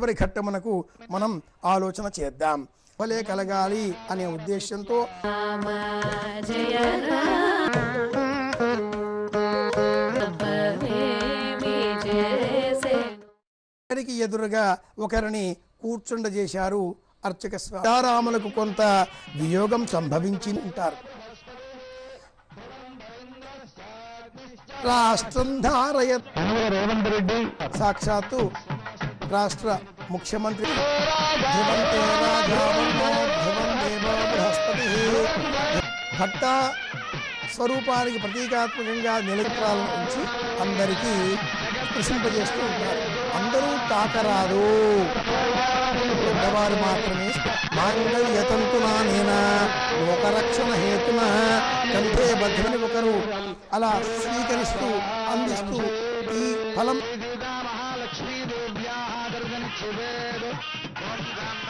చివరి ఘట్టమునకు మనం ఆలోచన చేద్దాం. ఫలే కలగాలి అనే ఉద్దేశంతో ఒకరికి ఎదురుగా ఒకరిని కూర్చుండజేశారు అర్చక స్వామి. సీతారాములకు కొంత వియోగం సంభవించి ఉంటారు. రాష్ట్రం ధారయ రేవంత్ రెడ్డి. సాక్షాత్తు రాష్ట్ర ముఖ్యమంత్రి. భట్ట స్వరూపానికి ప్రతీకాత్మకంగా నిలకరాలను ఉంచి అందరికీ ప్రశంపజేస్తూ ఉంటారు అందరూ తాకరాదు. పెద్దవారు మాత్రమే మాంగళ్యతంతునా నేనా? లోకరక్షణ హేతున? కంటే భద్రని ఒకరు అలా స్వీకరిస్తూ అందిస్తూ ఈ ఫలం to Chivere,